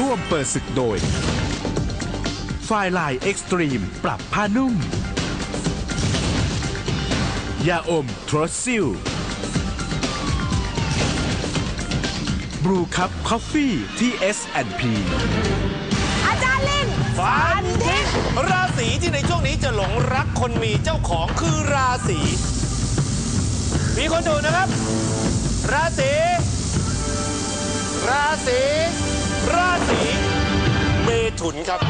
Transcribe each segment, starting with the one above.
ร่วมเปิดศึกโดยไฟลายเอ็กซ์ตรีม ปรับผ้านุ่ม ยาอมทรอสซิลบรูคัพคอฟฟี่ที่ S&P อาจารย์ลินฟันทิศราศีที่ในช่วงนี้จะหลงรักคนมีเจ้าของคือราศีมีคนดูนะครับ ราศีราศี ราศีเมถุนครับ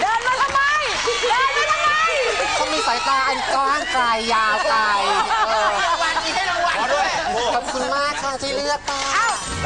เดินมาทำไม เดินมาทำไม เขามีสายตาอันกว้างไกลยาวไกลเออวันนี้ให้รางวัลขอด้วยขอบคุณมากค่ะที่เลือกป้า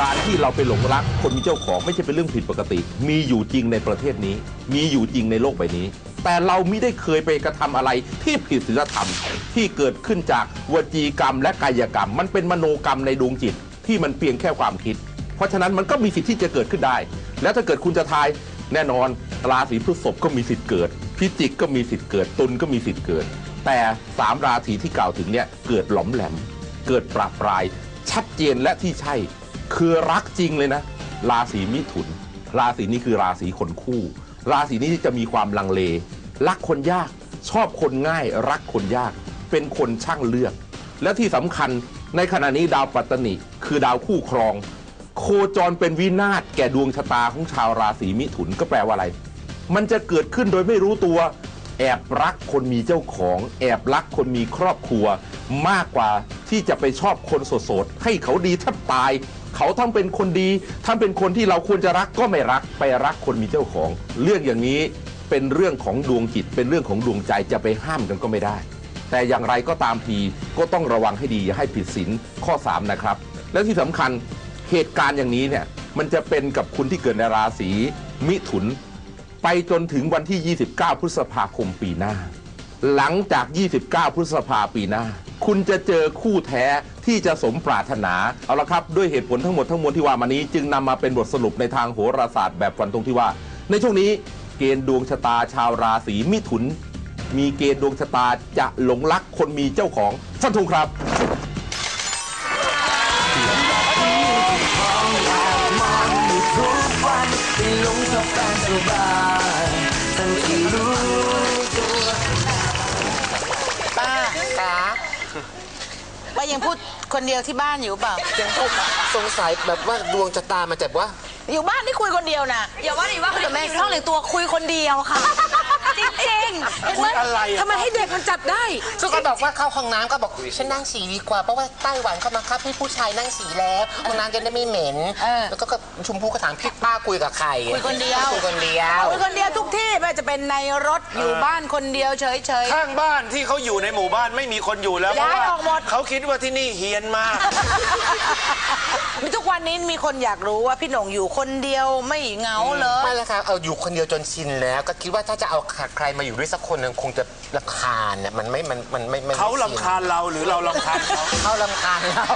การที่เราไปหลงรักคนมีเจ้าของไม่ใช่เป็นเรื่องผิดปกติ มีอยู่จริงในประเทศนี้ มีอยู่จริงในโลกใบนี้ แต่เราไม่ได้เคยไปกระทำอะไรที่ผิดศีลธรรม ที่เกิดขึ้นจากวจีกรรมและกายกรรม มันเป็นมโนกรรมในดวงจิต ที่มันเพียงแค่ความคิด เพราะฉะนั้นมันก็มีสิทธิ์ที่จะเกิดขึ้นได้ แล้วถ้าเกิดคุณจะทายแน่นอนราศีพฤษภก็มีสิทธิ์เกิด พิจิกก็มีสิทธิ์เกิดตุลก็มีสิทธิ์เกิด แต่สามราศีที่กล่าวถึงเนี่ยเกิดหลอมแหลม เกิดปราบปราย ชัดเจนและที่ใช่ คือรักจริงเลยนะ ราศีมิถุน ราศีนี้คือราศีคนคู่ ราศีนี้จะมีความลังเล รักคนยาก ชอบคนง่าย รักคนยาก เป็นคนช่างเลือก และที่สำคัญ ในขณะนี้ดาวปัตตนิคือดาวคู่ครอง โคจรเป็นวินาศแก่ดวงชะตาของชาวราศีมิถุนก็แปลว่าอะไร มันจะเกิดขึ้นโดยไม่รู้ตัว แอบรักคนมีเจ้าของ แอบรักคนมีครอบครัว มากกว่าที่จะไปชอบคนโสดๆให้เขาดีแทบตาย เขาทั้งเป็นคนดี ทั้งเป็นคนที่เราควรจะรักก็ไม่รักไปรักคนมีเจ้าของ เรื่องอย่างนี้เป็นเรื่องของดวงจิตเป็นเรื่องของดวงใจจะไปห้ามกันก็ไม่ได้ แต่อย่างไรก็ตามทีก็ต้องระวังให้ดีอย่าให้ผิดศีลข้อ 3 นะครับ และที่สำคัญเหตุการณ์อย่างนี้เนี่ยมันจะเป็นกับคุณที่เกิดในราศีมิถุน ไปจนถึงวันที่ 29 พฤษภาคมปีหน้า หลังจาก 29 พฤษภาปีหน้า คุณจะเจอคู่แท้ที่จะสมปรารถนา เอาละครับ ด้วยเหตุผลทั้งหมดทั้งมวลที่ว่ามานี้ จึงนำมาเป็นบทสรุปในทางโหราศาสตร์แบบฟันธงที่ว่า ในช่วงนี้เกณฑ์ดวงชะตาชาวราศีมิถุน มีเกณฑ์ดวงชะตาจะหลงรักคนมีเจ้าของฟันธงครับป้าค่ะป้ายังพูดคนเดียวที่บ้านอยู่เปล่ายังก็สงสัยแบบว่าดวงชะตามันจะว่า อยู่บ้านนี่คุยคนเดียวนะอย่าว่าดิว่าคนแม่ห้องแต่งตัวคุยคนเดียวค่ะ จริงๆคุยอะไรอะ ทำไมให้เด็กมันจับได้ ซึ่งก็บอกว่าเข้าห้องน้ำก็บอกฉันนั่งสีดีกว่า เพราะว่าไต้หวันเขามาคับให้ผู้ชายนั่งสีแล้วห้องน้ำจะได้ไม่เหม็น เออแล้วก็ก็ชมพู่ก็ถามพี่ป้าคุยกับใครคุยคนเดียว คุยคนเดียว คุยคนเดียวทุกที่ไม่ว่าจะเป็นในรถอยู่บ้านคนเดียวเฉยข้างบ้านที่เขาอยู่ในหมู่บ้านไม่มีคนอยู่แล้วเพราะย้ายว่าออกหมด เขาคิดว่าที่นี่เฮียนมากๆมีทุก วันนี้มีคนอยากรู้ว่าพี่หน่งอยู่คนเดียวไม่เหงาเหรอไม่แล้วครับเอาอยู่คนเดียวจนชินแล้ว ก็คิดว่าถ้าจะเอาใครมาอยู่ด้วยสักคนหนึ่งคงจะรำคาญเนี่ยมันไม่มันมันไม่มันไม่เขาลำคาญเราหรือเราลำคาญเขาเขาลำคาญเรา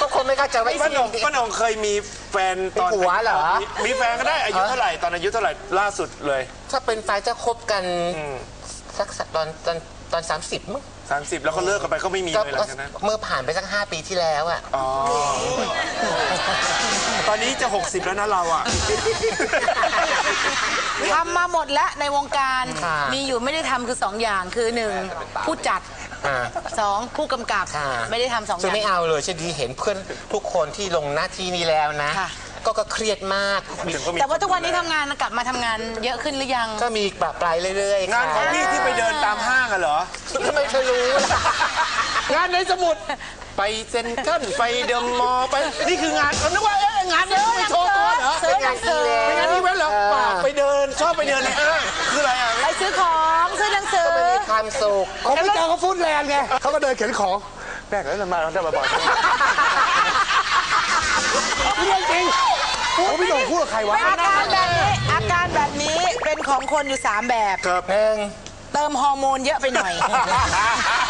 ก็คงไม่เข้าใจว่าป้าหนงป้าหนงเคยมีแฟนตอนมีผัวเหรอมีมีแฟนก็ได้อายุเท่าไหร่ตอนอายุเท่าไหร่ล่าสุดเลย ถ้าเป็นแฟนจะคบกันอืมสักสักตอนตอน ตอนสามสิบมั้งสามสิบแล้วก็เลิกกันไปก็ไม่มีก็เลยหลังจากนั้น เมื่อผ่านไปสักห้าปีที่แล้วอะอ๋อ ตอนนี้จะ 60 แล้วนะเราอะ ทำมาหมดแล้วในวงการ ค่ะมีอยู่ไม่ได้ทำคือสองอย่างคือหนึ่งผู้จัด อ่าสองผู้กำกับ ค่ะ ไม่ได้ทำสองอจะย่าง ไม่เอาเลยฉันดีเห็นเพื่อนทุกคนที่ลงหน้าที่นี้แล้วนะ ค่ะ ก็ก็เครียดมากมี แต่ว่าทุกวันนี้ทำงานกลับมาทำงานเยอะขึ้นหรือยัง ก็มีปรับปลายเรื่อยๆงานของพี่ที่ไปเดินตามห้างอะเหรอ ทำไมเธอรู้ล่ะงานในสมุด ไปเซ็นทรัลไปเดอะมอลล์ไป นี่คืองานเขานึกว่าเอ๊ะงานนี้ไปโชว์ตัวเหรอซื้อหนังสือเป็นงานนี้ไว้เหรอเปล่าไปเดินชอบไปเดินในห้างคืออะไรอะ ไปซื้อของซื้อหนังสือมีความสุข เขาไปเจอเขาฟูดแลนด์ไงเขาก็เดินเข็นของแม่งแล้วมาแล้วได้มาบ่อยเรื่องจริง โอ้พี่หนุ่มพูดกับใครวะอาการแบบนี้อาการแบบนี้เป็นของคนอยู่ 3 แบบหนึ่งเติมฮอร์โมนเยอะไปหน่อย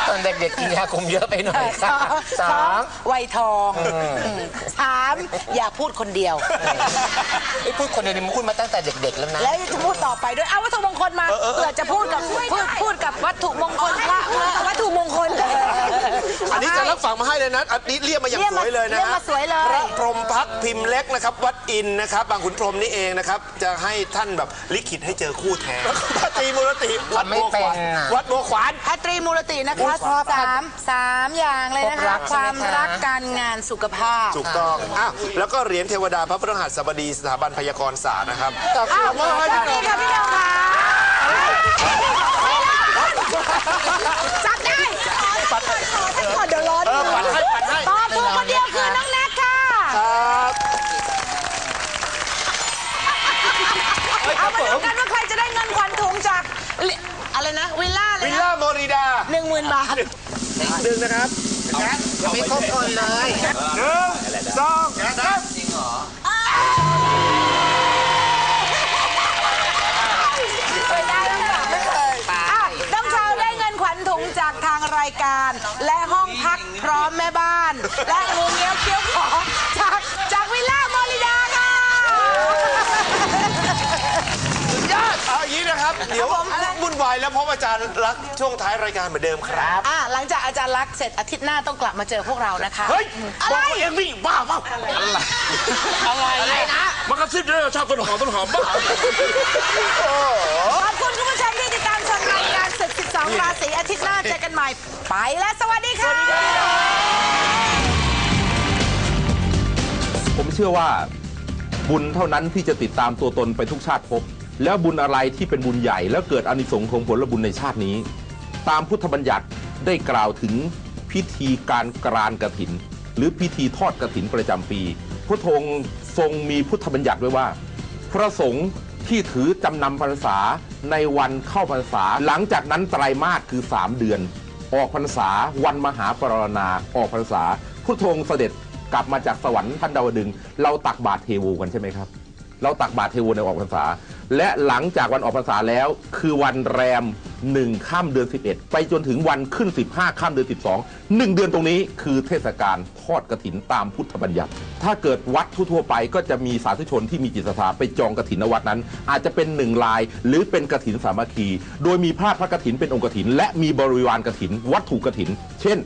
เอเด็กๆกินยาคุมเยอะไปหน่อยสค่ะองสสอองงวัยทองมสามอย่าพูดคนเดียวไอ้พูดคนเดียวนี่มันพูดมาตั้งแต่เด็กๆแล้วนะ แล้วจะพูดต่อไปด้วย เอาวัตถุมงคลมาเผื่อจะพูดกับพูดพูดกับวัตถุมงคลพระวัตถุมงคล อันนี้จะรับฝากมาให้เลยนะอันนี้เรียกมาอย่างเรียกสมาวยเลยนะเรียกฮะมาสวยเลย พระพรหมพักพิมพ์เล็กนะครับ วัดอินนะครับ บางขุนพรหมนี่เองนะครับ จะให้ท่านแบบลิขิตให้เจอคู่แท้พระตรีมูรติวัดไม่บัวเป็ขวานนน่ะวัดบัวขวานพัตรีมูรตินะคะสามสามอย่างเลยนะพบรัคะกคใช่วามไหมคะรักการงานสุขภาพ ถูกต้องอ้าวแล้วก็เหรียญเทวดาพระพฤหัสบดีสถาบันพยากรศาสตร์นะครับอ้าวสวัสดีค่ะพี่น้องค่ะจับได้ปัดให้ก่อนเดี๋ยวร้อน เออปัดให้ปัดให้ ตอบถูกคนเดียวคือน้องแนทค่ะ ครับ เอามาดูกันว่าใครจะได้เงินขวัญถุงจากลิอะไร นะ วิลล่าเลยวิลนะล่าโมริดาหนึ่งหมื่นบาทหนึ่งนะครับยังไม่ครบคนเลยหนึ่งสองสามเคยได้แล้วค่ะไม่เคยอะน้องชาวได้เงินขวัญถุงจากทางรายการ และห้องพักพร้อมแม่บ้าน และงูเงี้ยวเคี้ยวขอจากจากวิลล่ามอริดาค่ะยอดเอาอย่างนี้นะครับ เดี๋ยววุ่ นวายแล้วเพราะว่าอาจารย์รักช่วงท้ายรายการเหมือนเดิมครับอะหลังจากอาจารย์รักษณ์เสร็จอาทิตย์หน้าต้องกลับมาเจอพวกเรานะคะเฮ้ยอะบไรอกว่าเองนี่บ้าเปล่าอะไรอะไรนะมันกระซิบด้วยชอบต้นหอมต้นหอมบ้าขอบคุณคุณผู้ชมที่ติดตามชมรายการศึก12ราศีอาทิตย์หน้าเจอกันใหม่ไปและสวัสดีค่ะผมเชื่อว่าบุญเท่านั้นที่จะติดตามตัวตนไปทุกชาติภพ แล้วบุญอะไรที่เป็นบุญใหญ่แล้วเกิดอนิสงส์ของผลบุญในชาตินี้ ตามพุทธบัญญัติได้กล่าวถึงพิธีการกรานกระถิน หรือพิธีทอดกระถินประจำปี พระองทรงมีพุทธบัญญัติไว้ว่า พระสงฆ์ที่ถือจำนำพรรษาในวันเข้าพรรษา หลังจากนั้นไตรมาสคือ 3 เดือน ออกพรรษาวันมหาปรารณาออกพรรษาพุทธองค์เสด็จกลับมาจากสวรรค์ท่านดาวดึง เราตักบาตรเทโวกันใช่ไหมครับ เราตักบาตรเทโวในออกพรรษา และหลังจากวันออกพรรษาแล้วคือวันแรมหนึ่งข้ามเดือน 11 ไปจนถึงวันขึ้น 15ข้ามเดือน 12หนึ่งเดือนตรงนี้คือเทศกาลทอดกระถินตามพุทธบัญญัติ ถ้าเกิดวัดทั่วไปก็จะมีสาธุชนที่มีจิตศรัทธาไปจองกระถินวัดนั้น อาจจะเป็นหนึ่งลาย หรือเป็นกระถินสามัคคี โดยมีพระพระกระถินเป็นองค์กระถิน และมีบริวารกระถิน วัตถุกระถิน เช่น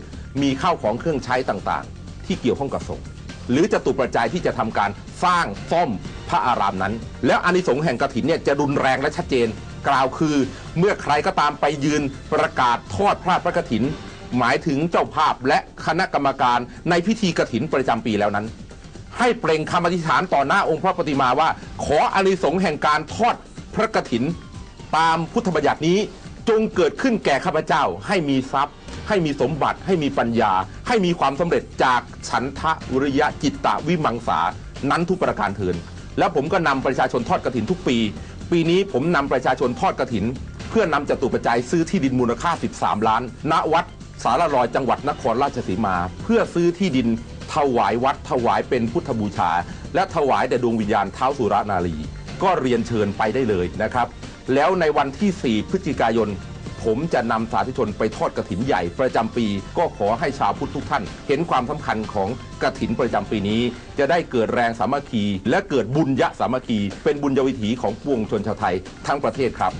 มีข้าวของเครื่องใช้ต่างๆ ที่เกี่ยวข้องกับสงฆ์หรือจะตุปัจจัยที่จะทำการสร้างซ่อม พระอารามนั้น แล้วอานิสงส์แห่งกฐินเนี่ยจะรุนแรงและชัดเจน กล่าวคือเมื่อใครก็ตามไปยืนประกาศทอดพระพระกฐิน หมายถึงเจ้าภาพและคณะกรรมการในพิธีกฐินประจำปีแล้วนั้น ให้เปล่งคำอธิษฐานต่อหน้าองค์พระปฏิมาว่า ขออานิสงส์แห่งการทอดพระกฐิน ตามพุทธบัญญัตินี้จงเกิดขึ้นแก่ข้าพเจ้าให้มีทรัพย์ ให้มีสมบัติให้มีปัญญา ให้มีความสำเร็จจากฉันทะวิริยะจิตตะวิมังสา นั้นทุกประการเทิน แล้วผมก็นำประชาชนทอดกระถินทุกปี ปีนี้ผมนำประชาชนทอดกระถินเพื่อนำจตุปัจจัยซื้อที่ดินมูลค่า 13 ล้าน ณวัดสารลอยจังหวัดนครราชสีมา เพื่อซื้อที่ดินถวายวัดถวายเป็นพุทธบูชา และถวายแด่ดวงวิญญาณเท้าสุรนารี ก็เรียนเชิญไปได้เลยนะครับ แล้วในวันที่ 4 พฤศจิกายน ผมจะนำสาธุชนไปทอดกระถินใหญ่ประจำปี ก็ขอให้ชาวพุทธทุกท่าน เห็นความสำคัญของกระถินประจำปีนี้ จะได้เกิดแรงสามัคคี และเกิดบุญยะสามัคคี เป็นบุญยวิถีของปวงชนชาวไทยทั้งประเทศครับ